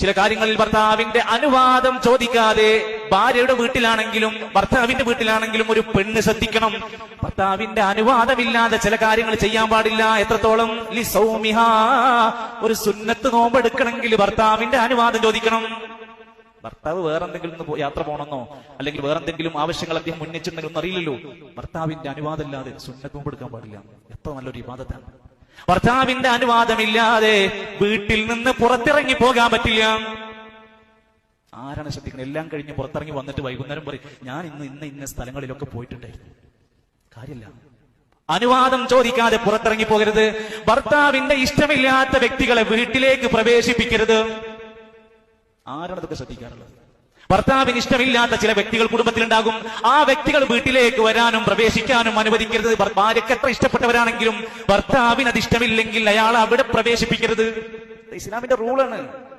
ചില കാര്യങ്ങളിൽ ഭർത്താവിന്റെ അനുവാദം ചോദിക്കാതെ ഭാര്യയുടെ വീട്ടിലാണെങ്കിലും ഭർത്താവിന്റെ വീട്ടിലാണെങ്കിലും ഒരു പെണ്ണ് ശ്രദ്ധിക്കണം. ഭർത്താവിന്റെ അനുവാദമില്ലാതെ ചില കാര്യങ്ങൾ ചെയ്യാൻ പാടില്ല. എത്രത്തോളം? ലി സൗമിഹ. ഒരു സുന്നത്ത് നോമ്പെടുക്കണമെങ്കിൽ ഭർത്താവിന്റെ അനുവാദം ചോദിക്കണം. ഭർത്താവ് വേറെന്തെങ്കിലും യാത്ര പോകണമെന്നോ അല്ലെങ്കിൽ വേറെന്തെങ്കിലും ആവശ്യങ്ങൾ അദ്ദേഹം ഉന്നയിച്ചിട്ടുണ്ടെങ്കിൽ ഒന്നും അറിയില്ലല്ലോ. ഭർത്താവിന്റെ അനുവാദമില്ലാതെ സുന്നത്ത് നോമ്പെടുക്കാൻ പാടില്ല. എത്ര നല്ലൊരു ഇബാദത്താണ്. ഭർത്താവിന്റെ അനുവാദമില്ലാതെ വീട്ടിൽ നിന്ന് പുറത്തിറങ്ങി പോകാൻ പറ്റില്ല. ആരാണ് ശ്രദ്ധിക്കുന്നത് എല്ലാം കഴിഞ്ഞ് പുറത്തിറങ്ങി വന്നിട്ട് വൈകുന്നേരം പറയും ഞാൻ ഇന്ന് ഇന്ന ഇന്ന സ്ഥലങ്ങളിലൊക്കെ പോയിട്ടുണ്ടായിരുന്നു. കാര്യമില്ല അനുവാദം ചോദിക്കാതെ പുറത്തിറങ്ങി പോകരുത്. ഭർത്താവിന്റെ ഇഷ്ടമില്ലാത്ത വ്യക്തികളെ വീട്ടിലേക്ക് പ്രവേശിപ്പിക്കരുത്. ആരാണ് ഇതൊക്കെ ശ്രദ്ധിക്കാറുള്ളത്? ഭർത്താവിന് ഇഷ്ടമില്ലാത്ത ചില വ്യക്തികൾ കുടുംബത്തിലുണ്ടാകും. ആ വ്യക്തികൾ വീട്ടിലേക്ക് വരാനും പ്രവേശിക്കാനും അനുവദിക്കരുത്. ഭാര്യയ്ക്ക് എത്ര ഇഷ്ടപ്പെട്ടവരാണെങ്കിലും ഭർത്താവിന് അത് ഇഷ്ടമില്ലെങ്കിൽ അയാൾ അവിടെ പ്രവേശിപ്പിക്കരുത്. ഇസ്ലാമിന്റെ റൂളാണ്